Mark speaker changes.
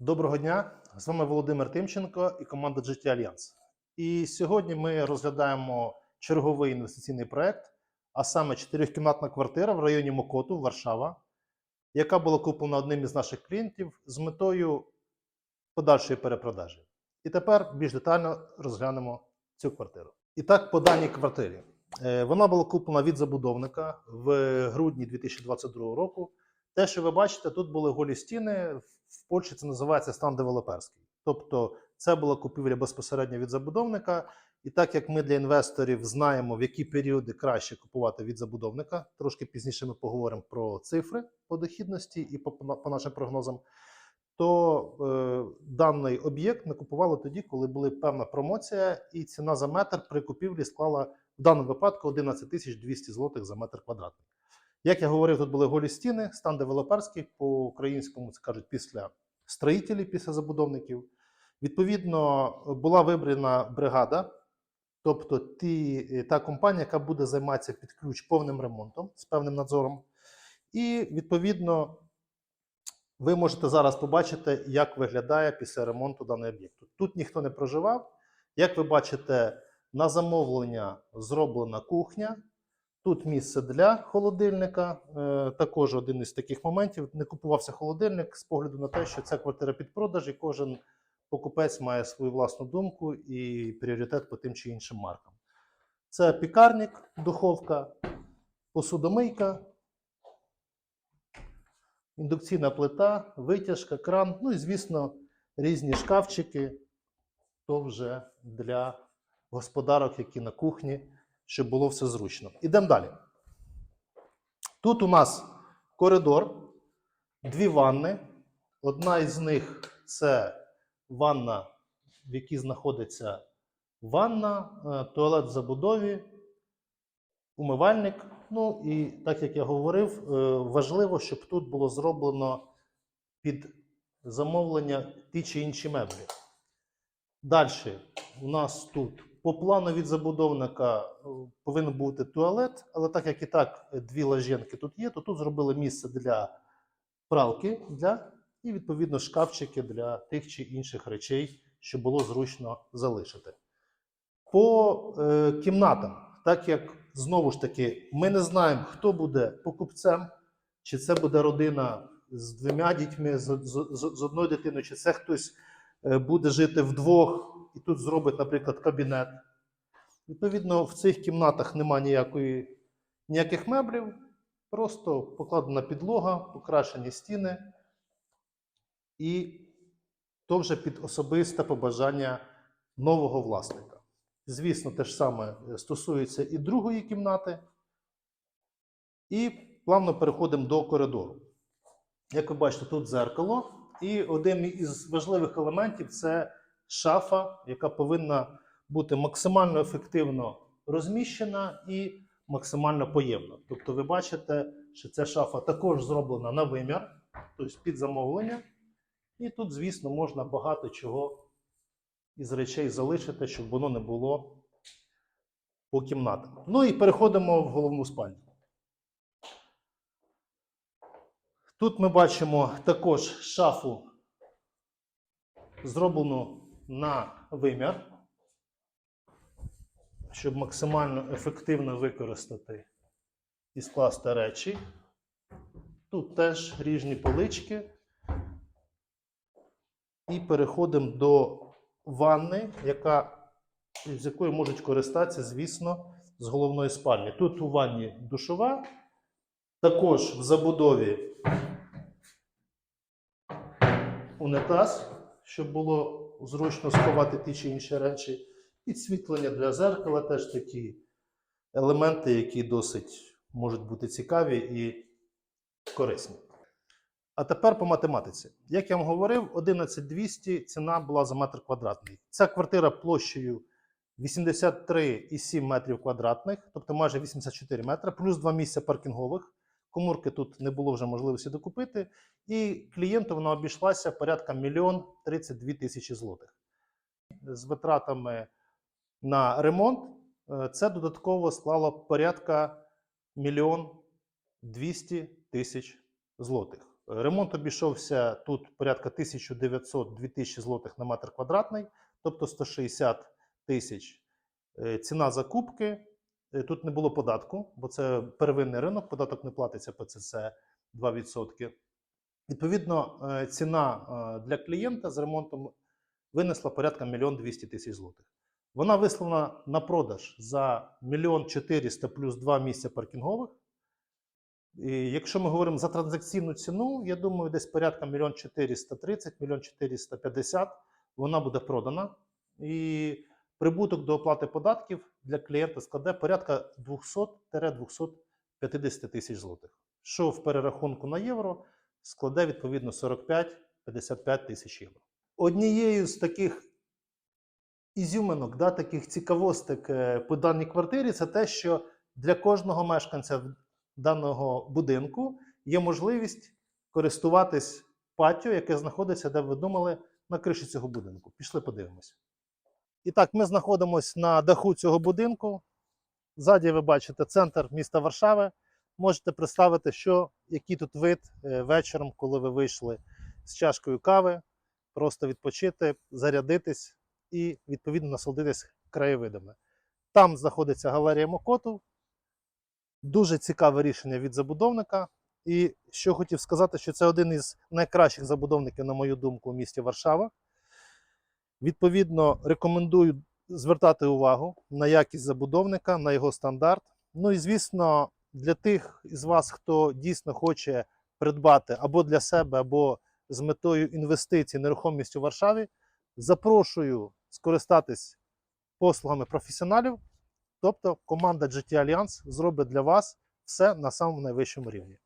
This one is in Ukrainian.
Speaker 1: Доброго дня! З вами Володимир Тимченко і команда GT Alliance. І сьогодні ми розглядаємо черговий інвестиційний проект, а саме чотирьохкімнатна квартира в районі Мокоту, Варшава, яка була куплена одним із наших клієнтів з метою подальшої перепродажі. І тепер більш детально розглянемо цю квартиру. І так, по даній квартирі. Е, Вона була куплена від забудовника в грудні 2022 року. Те, що ви бачите, тут були голі стіни. В Польщі це називається стан девелоперський. Тобто, це була купівля безпосередньо від забудовника. І так як ми для інвесторів знаємо, в які періоди краще купувати від забудовника, трошки пізніше ми поговоримо про цифри по дохідності і по, по нашим прогнозам. То е, даний об'єкт ми купували тоді, коли була певна промоція, і ціна за метр при купівлі склала в даному випадку 11 тисяч 200 злотих за метр квадратний. Як я говорив, тут були голі стіни, стан девелоперський, по-українському це кажуть після строїтелів, після забудовників. Відповідно, була вибрана бригада, тобто ті, та компанія, яка буде займатися під ключ повним ремонтом з певним надзором. І відповідно, ви можете зараз побачити, як виглядає після ремонту даний об'єкт. Тут ніхто не проживав. Як ви бачите, на замовлення зроблена кухня. Тут місце для холодильника. Е, також один із таких моментів. Не купувався холодильник з погляду на те, що це квартира під продаж, і кожен покупець має свою власну думку і пріоритет по тим чи іншим маркам. Це пікарник, духовка, посудомийка, індукційна плита, витяжка, кран. Ну і, звісно, різні шкафчики. То вже для господарок, які на кухні щоб було все зручно. Ідемо далі. Тут у нас коридор, дві ванни. Одна із них це ванна, в якій знаходиться ванна, е, туалет в забудові, умивальник. Ну і так як я говорив, е, важливо, щоб тут було зроблено під замовлення ті чи інші меблі. Далі у нас тут по плану від забудовника е, повинен бути туалет, але так як і так е, дві лаженки тут є, то тут зробили місце для пралки для, і, відповідно, шкафчики для тих чи інших речей, що було зручно залишити. По е, кімнатам, так як знову ж таки, ми не знаємо, хто буде покупцем, чи це буде родина з двома дітьми, з, з, з, з одною дитиною, чи це хтось е, буде жити вдвох і тут зробить, наприклад, кабінет. Відповідно, в цих кімнатах немає ніякої, ніяких меблів, просто покладена підлога, покрашені стіни, і то вже під особисте побажання нового власника. Звісно, те ж саме стосується і другої кімнати. І плавно переходимо до коридору. Як ви бачите, тут дзеркало. І один із важливих елементів це шафа, яка повинна бути максимально ефективно розміщена і максимально поємна. Тобто, ви бачите, що ця шафа також зроблена на вимір, тобто під замовлення. І тут, звісно, можна багато чого із речей залишити, щоб воно не було по кімнатам. Ну і переходимо в головну спальню. Тут ми бачимо також шафу, зроблену на вимір, щоб максимально ефективно використати і скласти речі. Тут теж ріжні полички. І переходимо до ванни, яка, з якою можуть користатися, звісно, з головної спальні. Тут у ванні душова, також в забудові унитаз, щоб було зручно сховати ті чи інші речі. Підсвітлення для зеркала теж такі елементи, які досить можуть бути цікаві і корисні. А тепер по математиці. Як я вам говорив, 11200 ціна була за метр квадратний. Ця квартира площею 83,7 метрів квадратних, тобто майже 84 метри, плюс два місця паркінгових. Комурки тут не було вже можливості докупити. І клієнту вона обійшлася порядка 1 32 тисячі злотих. З витратами на ремонт е, це додатково склало порядка 1 200 тисяч злотих. Ремонт обійшовся тут порядка 1900-2000 злотих на метр квадратний, тобто 160 тисяч. Е, Ціна закупки. Е, Тут не було податку, бо це первинний ринок, податок не платиться ПЦС 2%. Відповідно, е, ціна е, для клієнта з ремонтом винесла порядка 1 200 тисяч злотих. Вона вислана на продаж за 1 400 плюс 2 місця паркінгових. І якщо ми говоримо за транзакційну ціну, я думаю, десь порядка 1 430, 1 450 вона буде продана. І прибуток до оплати податків для клієнта складе порядка 200-250 тисяч злотих, що в перерахунку на євро складе відповідно 45-55 тисяч євро. Однією з таких ізюминок, да, таких цікавостик е, по даній квартирі, це те, що для кожного мешканця даного будинку є можливість користуватись патіо, яке знаходиться, де ви думали, на криші цього будинку. Пішли подивимось. І так, ми знаходимося на даху цього будинку. Ззаді ви бачите центр міста Варшави. Можете представити, що, який тут вид е, вечором, коли ви вийшли з чашкою кави, просто відпочити, зарядитись і відповідно насолодитись краєвидами. Там знаходиться галерія Мокоту. Дуже цікаве рішення від забудовника. І що хотів сказати, що це один із найкращих забудовників, на мою думку, у місті Варшава. Відповідно, рекомендую звертати увагу на якість забудовника, на його стандарт. Ну і звісно, для тих із вас, хто дійсно хоче придбати або для себе, або з метою інвестицій нерухомість у Варшаві, запрошую скористатись послугами професіоналів. Тобто команда GT Alliance зробить для вас все на самому найвищому рівні.